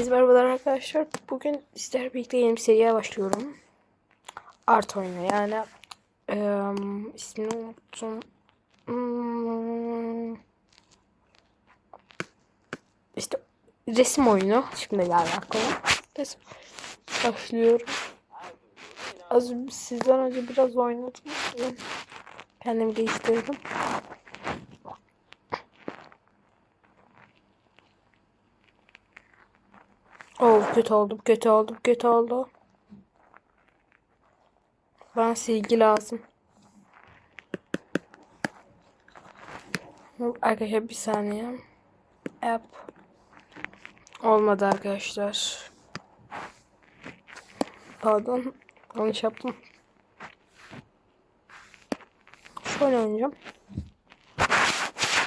Herkese merhabalar arkadaşlar. Bugün sizlerle birlikte yeni bir seriye başlıyorum. Art oyunu yani eee ismini unuttum. Hmm, işte resim oyunu. Şimdi geldi aklıma. Resim. Başlıyorum. Az sizden önce biraz oynadım. Kendimi geliştirdim. Oh kötü oldum, kötü oldum, kötü oldu. Bana silgi lazım. Arkadaşlar bir saniye. App. Olmadı arkadaşlar. Pardon. Yanlış yaptım. Şöyle oynayacağım.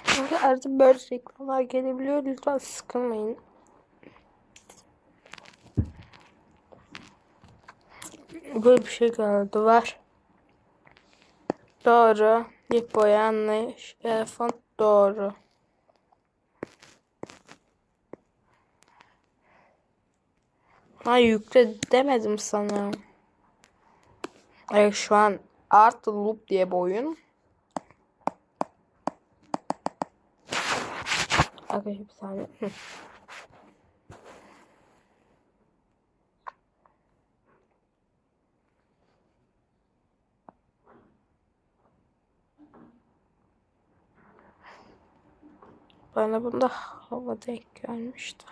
Çünkü artık böyle reklamlar gelebiliyor. Lütfen sıkılmayın. Böyle bir şey geldi var. Doğru. Lipo yanlış. Telefon doğru. Ha yükle demedim sana. Evet şu an Art Loop diye bir oyun. Arkadaşlar bir saniye. Bana bunda hava denk gelmişti.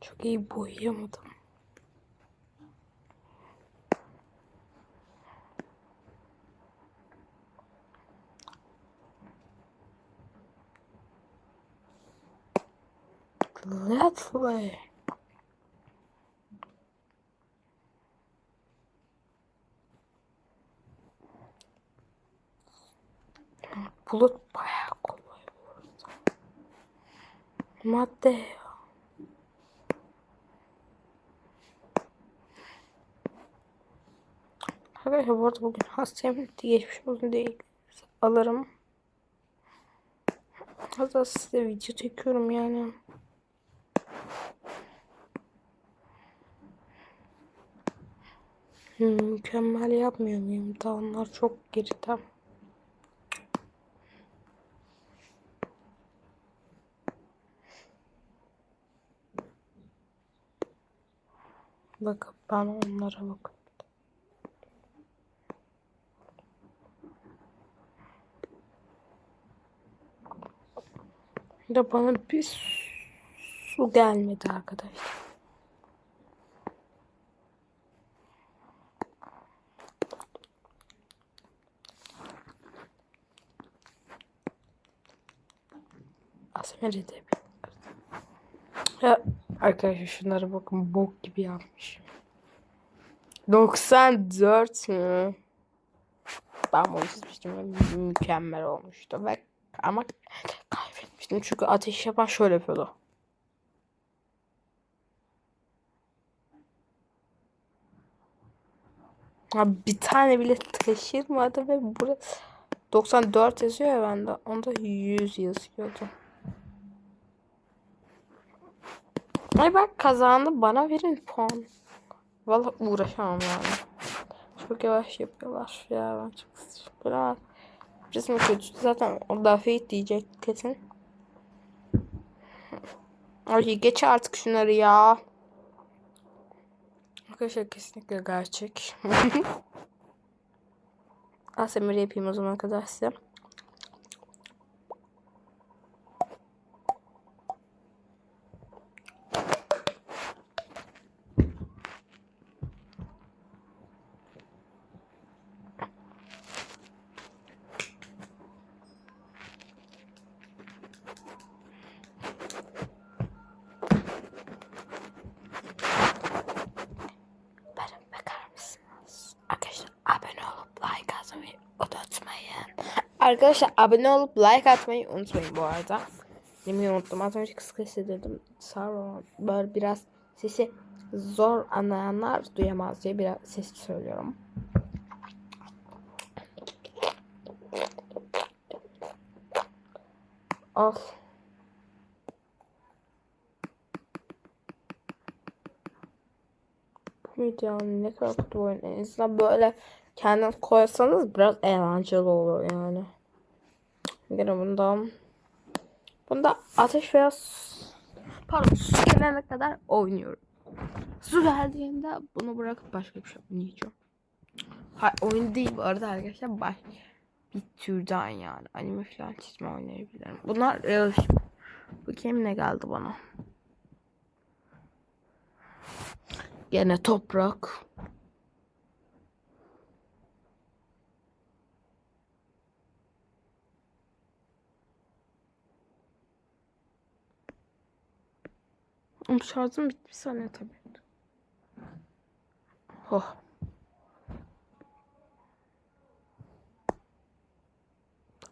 Çok iyi boyayamadım. Let's play. Bulut bayağı kolay bu arada. Madde. Arkadaşlar bu arada bugün hastayım. Geçmiş olsun değil. Alırım. Hatta size video çekiyorum yani. Hmm, mükemmel yapmıyor muyum? Daha onlar çok geride. Bakıp ben onlara bakıp. Da bana bir su gelmedi arkadaşlar. Asmer edebilirim. Ya arkadaşlar şunlara bakın bok gibi yapmış. 94 mü? Ben bunu çizmiştim mükemmel olmuştu ve ama kaybetmiştim çünkü ateş yapan şöyle yapıyordu. Ha, bir tane bile taşırmadı ve burası 94 yazıyor ya bende. Onda 100 yazıyordu. Ay bak kazandı bana verin puan. Valla uğraşamam yani. Çok yavaş yapıyorlar ya ben çok sıçrıyorum. Resim kötü. Zaten o da fake diyecek kesin. Ay geç artık şunları ya. Arkadaşlar kesinlikle gerçek. ASMR yapayım o zaman kadar. Bana bakar mısınız? Arkadaşlar abone olup like atmayı unutmayın. Arkadaşlar abone olup like atmayı unutmayın bu arada. Yemeği unuttum. Az önce kısa hissediyordum. Sarı böyle biraz sesi Zor anlayanlar duyamaz diye biraz ses söylüyorum. Bu muydu yani? Ne kadar kötü oyun. En böyle kendiniz koysanız biraz eğlenceli olur yani. Yine bundan Bunda ateş veya su, pardon su gelene kadar oynuyorum. Su geldiğinde bunu bırakıp başka bir şey oynayacağım. Ha, oyun değil bu arada arkadaşlar. Baş, bir türden yani. Anime falan çizme oynayabilirim. Bunlar realistik. Bakayım ne geldi bana. Gene toprak. Ama Şarjım bitti bir saniye tabii. Oh.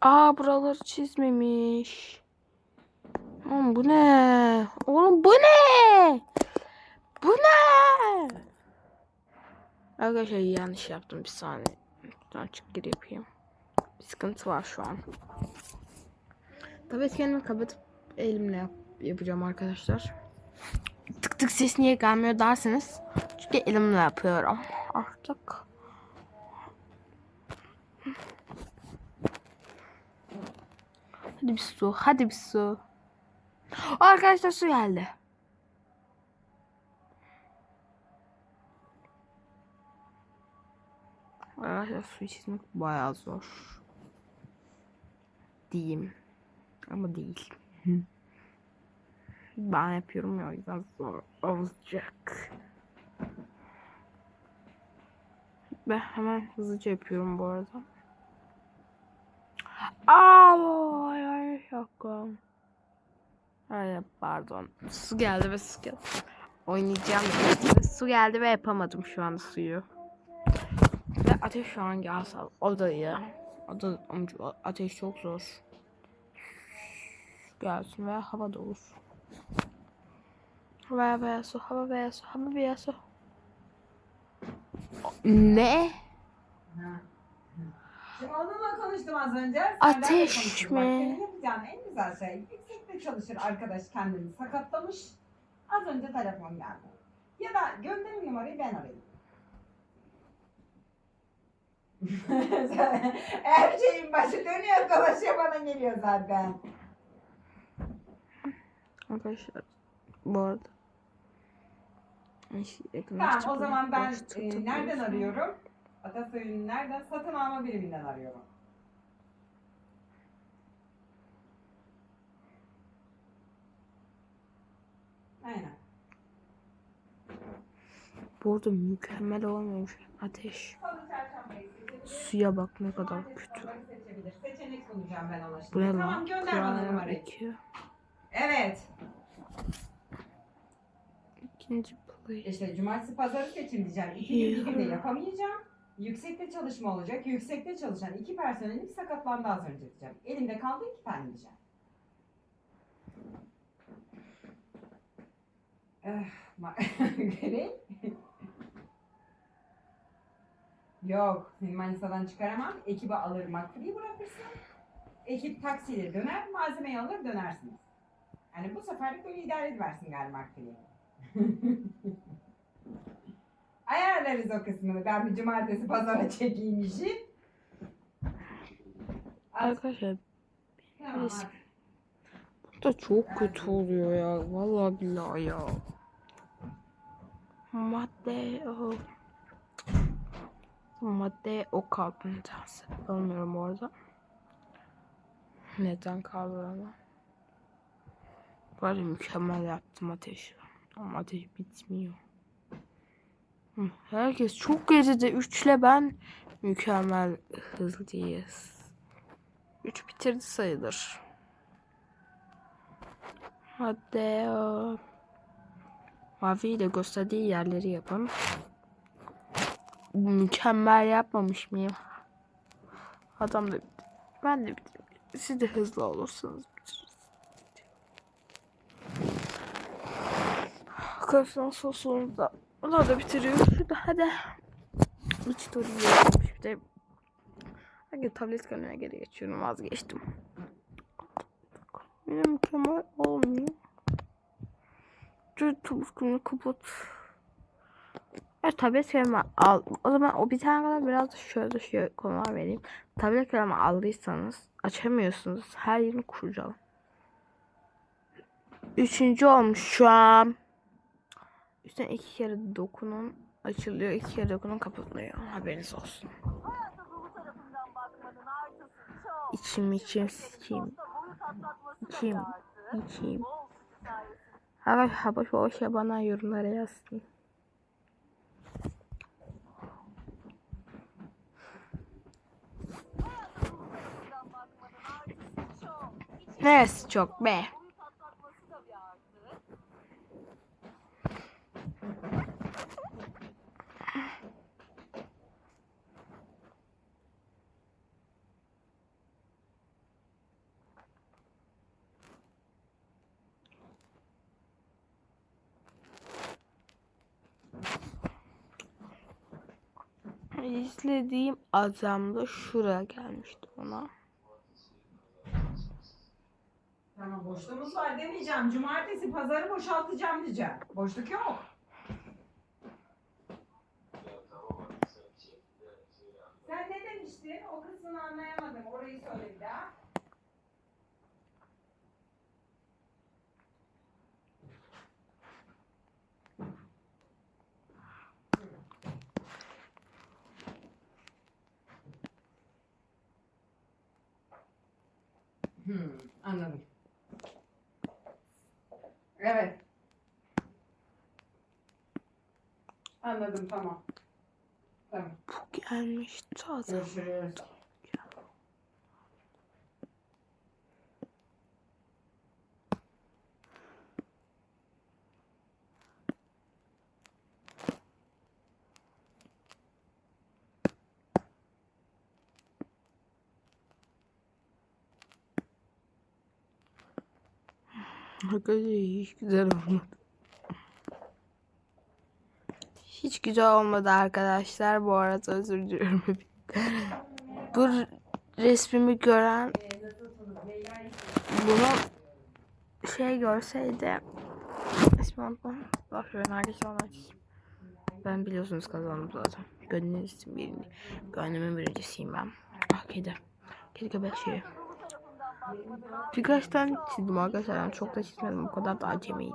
Aa buraları çizmemiş. Oğlum bu ne? Oğlum bu ne? Bu ne? Arkadaşlar yanlış yaptım bir saniye. Şuradan çık gir yapayım. Bir sıkıntı var şu an. Tabii kendimi kapatıp elimle yap yapacağım arkadaşlar tık tık ses niye gelmiyor derseniz çünkü elimle yapıyorum artık. Hadi bir su, hadi bir su. Arkadaşlar su geldi. Arkadaşlar su çizmek bayağı zor. Diyeyim. Ama değil. Ben yapıyorum ya o yüzden zor olacak. Ben hemen hızlıca yapıyorum bu arada. Aa, şaka. Ay pardon. Su geldi ve su geldi. Oynayacağım. Su geldi ve yapamadım şu anda suyu. Ve ateş şu an gelse o da iyi. O da ateş çok zor. Gelsin ve hava da olur. Hava veya su, hava veya su, hava veya su. Ne? Şimdi onunla konuştum az önce. Senden de Ateş konuştum. Bak, mi? Senin yapacağın en güzel şey yüksekte çalışır arkadaş kendini sakatlamış. Az önce telefon geldi. Ya da gönderin numarayı ben arayayım. Her şeyin başı dönüyor dolaşıyor bana geliyor zaten. Arkadaşlar bu arada. Ay, Tamam o zaman ben e, nereden arıyorum? Atasöy'ün nereden? Satın alma biriminden arıyorum. Aynen. Bu arada mükemmel olmamış. Ateş. Suya bak ne kadar kötü. Seçenek sunacağım ben ona şimdi. Bu ne tamam lan? gönder bana Kur'an numarayı. iki. Evet. İkinci play. İşte cumartesi pazarı seçin diyeceğim. İki gün bir günde yapamayacağım. Yüksekte çalışma olacak. Yüksekte çalışan iki personelim sakatlandı az önce diyeceğim. Elimde kaldı iki tane diyeceğim. Eh, Göreyim. Yok, seni Manisa'dan çıkaramam. Ekibi alır, makfuli bırakırsın. Ekip taksiyle döner, malzemeyi alır, dönersiniz. Yani bu seferlik böyle idare ediversin galiba makfuliyi. Ayarlarız o kısmını. Ben bir cumartesi pazara çekeyim işi. Arkadaşlar Tamam, bu da çok kötü oluyor ya. Vallahi billahi ya. Madde o. Madde o kalbini ters. Bilmiyorum orada. Neden kaldı ama. Bari mükemmel yaptım ateşi. Ama ateş bitmiyor. Herkes çok geride. Üçle ben mükemmel hızlıyız. Üç bitirdi sayılır. Hadi o. Mavi ile gösterdiği yerleri yapın. Mükemmel yapmamış mıyım? Adam da ben de bitirdim. Siz de hızlı olursanız bitiririz. Köften sosunu da. Onu da bitiriyoruz. Şurada hadi. İç turu yiyorum. Bir de Hadi tablet kalemine geri geçiyorum. Vazgeçtim. Yine mükemmel olmuyor. Şu tablet kapat. Evet tablet kalemi al. O zaman o bir tane kadar biraz da şöyle şöyle konular vereyim. Tablet kalemi aldıysanız açamıyorsunuz. Her yerini kurcalın. Üçüncü olmuş şu an. Üstten iki kere dokunun açılıyor. iki kere dokunun kapatılıyor. Haberiniz olsun. İçim içim bir İçim içim. Hava hava o şey bana yorumlara yazsın. Neresi çok be? boyu patlatması da bir artı. İzlediğim adam da şuraya gelmişti ona. Tamam boşluğumuz var demeyeceğim. Cumartesi pazarı boşaltacağım diyeceğim. Boşluk yok. Sen ne demiştin? O kısmını anlayamadım. Orayı söyle bir daha. Hmm, anladım. Evet. Anladım tamam. Tamam. Bu gelmişti adam. Görüşürüz. Arkadaşlar hiç güzel olmadı. Hiç güzel olmadı arkadaşlar. Bu arada özür diliyorum. Bu resmimi gören bunu şey görseydi ismi unutmam. Bak ben herkese onu açayım. Ben biliyorsunuz kazandım zaten. Gönlünüzün birini. Gönlümün birincisiyim ben. Ah kedi. Kedi köpek şeyi. Birkaç tane çizdim arkadaşlar. Çok da çizmedim. O kadar da acemiyim.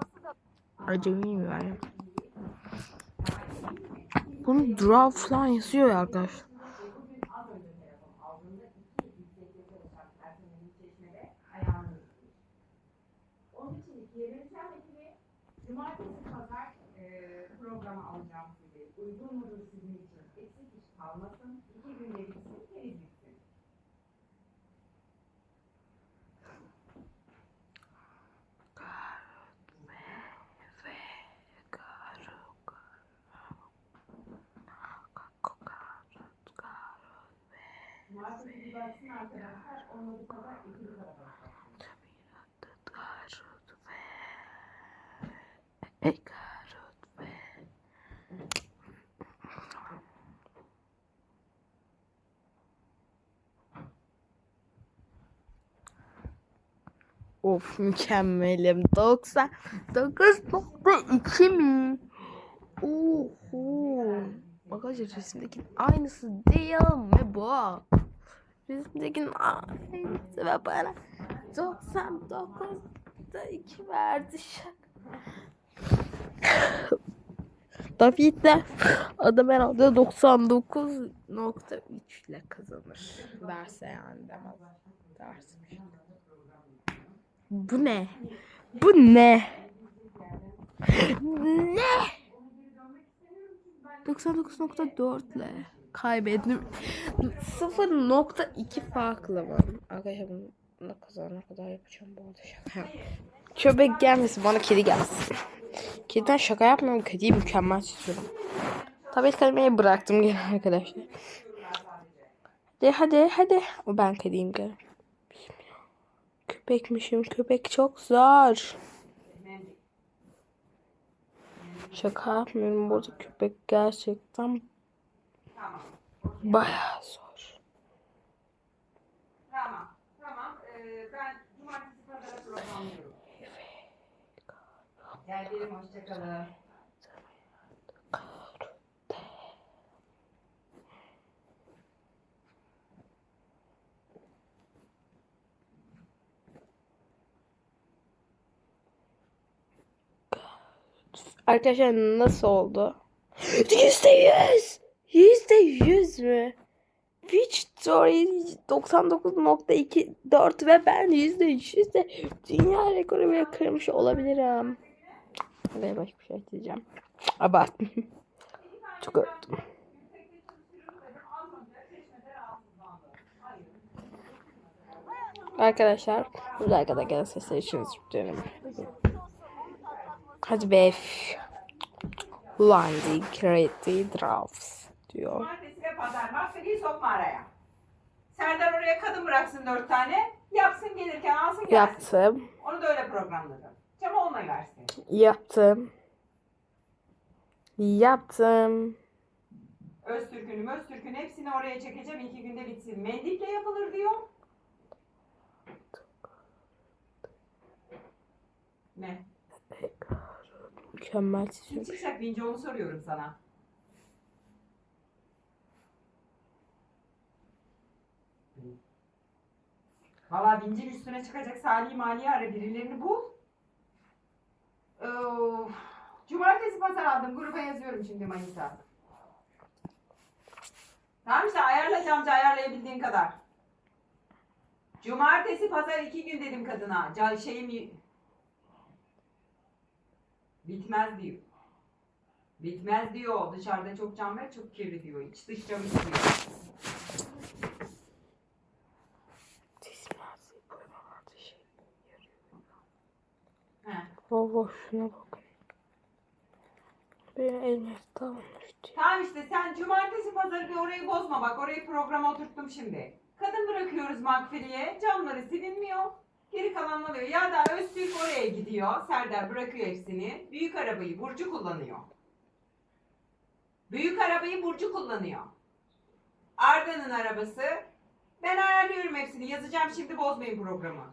Acemiyim yani. Bunu draw falan yazıyor ya arkadaşlar. E, sizi. Uygun mudur sizin için? Eksik iş kalmasın. İki günde bitsin, baksın arkadaşlar. Olmadı kadar tarafa. Of mükemmelim. 99.2 mi? Oho. Arkadaşlar resimdeki aynısı değil mi bu? Resimdekinin aynısı ve bana 99'da 2 verdi şaka. David adam herhalde 99.3 ile kazanır. Derse yani demez. Derse bir şey. Bu ne? Bu ne? Ne? 99.4 ile kaybettim. 0.2 farklı var. Arkadaşlar bunu ne kadar yapacağım bu arada şaka. Köpek gelmesin bana kedi gelsin. Kediden şaka yapmıyorum. Kediyi mükemmel çiziyorum. Tabii kelimeyi bıraktım gene arkadaşlar. Hadi hadi hadi. O ben kediyim gene. Köpekmişim. Köpek çok zor. Şaka yapmıyorum. Burada köpek gerçekten Tamam. okey. bayağı zor. Tamam. Tamam. Ee, ben cumartesi pazara programlıyorum. Geldim. Hoşçakalın. Arkadaşlar nasıl oldu? Yüzde yüz! Yüzde yüz mü? Victory 99.24 ve ben yüzde yüz de dünya rekoru bile kırmış olabilirim. Ve başka bir şey diyeceğim. Abartma. Çok öptüm. Arkadaşlar bu dakikada gelen sesler için özür dilerim. Hadi be. Blondie, Crazy Drafts diyor. Cumartesi ve pazar. Mahseli'yi sokma araya. Serdar oraya kadın bıraksın dört tane. Yapsın gelirken alsın gelsin. Yaptım. Onu da öyle programladım. Cam olmayı versin. Yaptım. Yaptım. Öztürk'ünü, Öztürk'ün hepsini oraya çekeceğim. iki günde bitsin. Mendikle yapılır diyor. Ne? Mükemmel çizim. çıkacak Vinci onu soruyorum sana. Valla Vinci'nin üstüne çıkacak Salih Mali ara birilerini bul. Of. Cumartesi pazar aldım. Gruba yazıyorum şimdi Manisa. Tamam işte ayarla camcı ayarlayabildiğin kadar. Cumartesi pazar iki gün dedim kadına. Ca şeyim bitmez diyor. Bitmez diyor. Dışarıda çok cam var, çok kirli diyor. İç dış cam istiyor. Baba şuna bakın. Benim elime tamam işte. Tamam işte sen cumartesi pazarı bir orayı bozma bak orayı programa oturttum şimdi. Kadın bırakıyoruz Makfili'ye camları silinmiyor. Geri kalan oluyor. Ya da Öztürk oraya gidiyor. Serdar bırakıyor hepsini. Büyük arabayı Burcu kullanıyor. Büyük arabayı Burcu kullanıyor. Arda'nın arabası. Ben ayarlıyorum hepsini. Yazacağım şimdi bozmayın programı.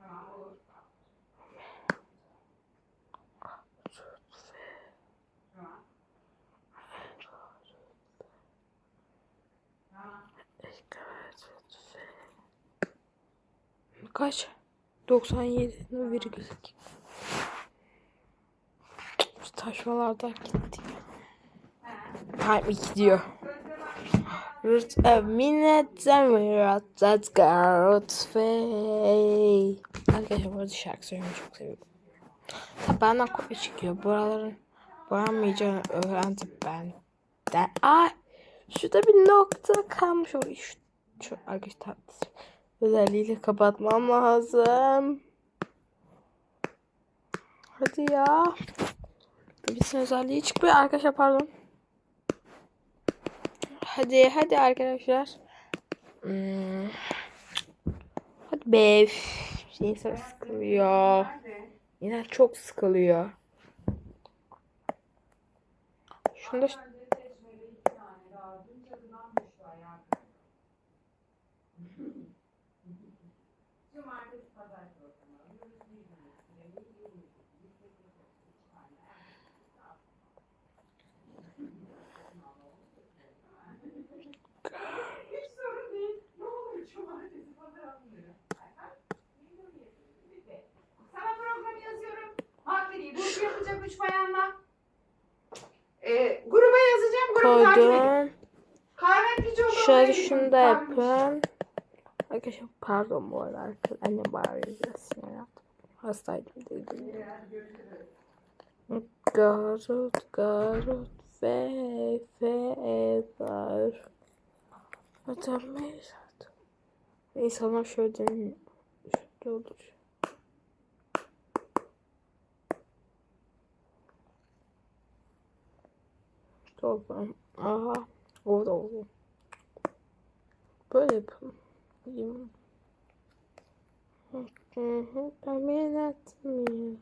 Tamam olur. Tamam. Tamam. Kaç? 97 virgül taşmalardan gitti. Hayır iki diyor. Rut a minute and we're at that girl's face. Arkadaşlar bu arada şarkı söylemeyi çok seviyorum. Ha, benden kopya çıkıyor. Buraların boyanmayacağını öğrendim ben. De Ay şurada bir nokta kalmış. Şu, şu arkadaşlar özelliğiyle kapatmam lazım. Hadi ya. Bütün özelliği çıkmıyor arkadaşlar pardon. Hadi hadi arkadaşlar. Hmm. Hadi be. İnsan sıkılıyor. Yine çok sıkılıyor. Şunu da Önce seçmeli iki tane daha. Dün çadırdan düştü ayağa. Cumartesi pazar programı. alıyoruz. Bir gün süreli, bir gün süreli, bir gün süreli, üç tane. Hiç sorun değil. Ne olur cumartesi pazar almıyorum. Bitti. Sana programı yazıyorum. Hakiri, yapacak üç bayanla. Ee, gruba yazacağım. Grubu takip edin. koydum. Kahve pici olur. Şöyle şunu da yapın. Arkadaşlar pardon bu arada arkadaşlar. Annem bağırıyor biraz sinir yaptım. Hastaydım dedim. Garut garut ve fe'ler. Atamayız. İnsanlar şöyle deniyor. Şöyle olur. Toplam. Aha. Oldu oldu. Böyle. Yapayım. Tahmin etmiyorduk.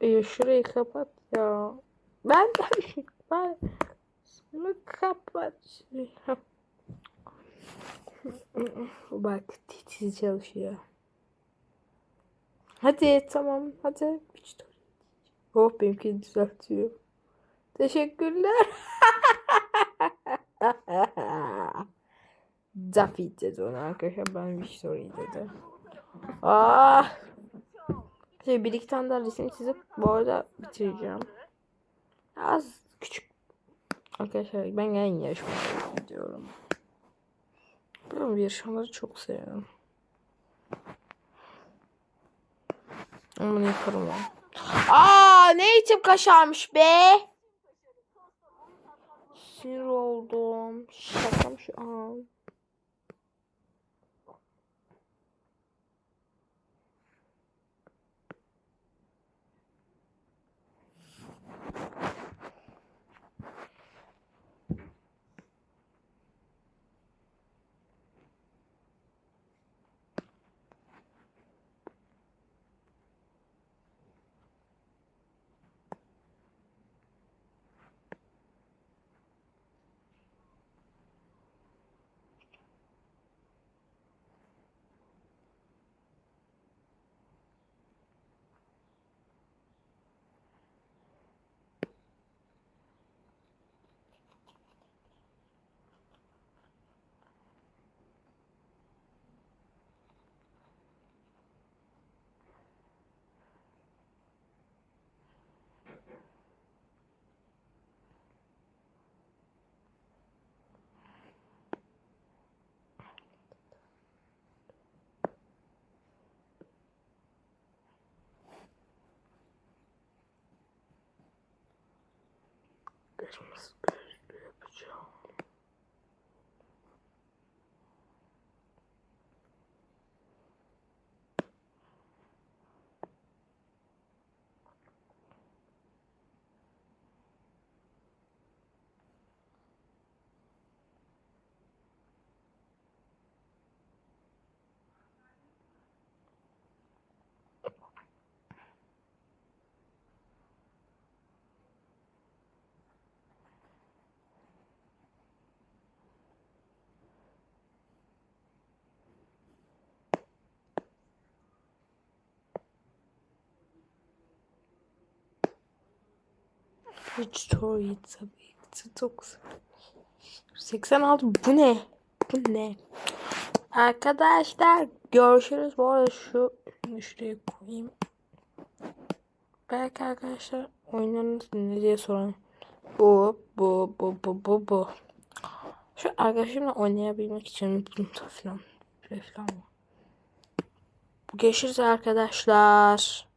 Ee, şurayı kapat ya. Ben ben şunu kapat. Bak titiz çalışıyor. Hadi tamam hadi. Oh benimki düzeltiyor. Teşekkürler. Daffy dedi ona arkadaşlar ben bir story dedi. Ah. Şey, bir iki tane daha resim çizip bu arada bitireceğim. Az küçük. Arkadaşlar ben yayın yarışması gidiyorum. Bilmiyorum yarışmaları çok seviyorum. Ama bunu yaparım ya. Aa ne içim kaşarmış be. Sinir oldum. Şakam şu an. Gözlü yapacağım. Story tabii ki. Çok 86 bu ne? Bu ne? Arkadaşlar görüşürüz. Bu arada şu şuraya koyayım. Belki arkadaşlar oyunlarınız ne diye soran. Bu, bu, bu, bu, bu, bu. Şu arkadaşımla oynayabilmek için bunu falan. Falan. Görüşürüz arkadaşlar.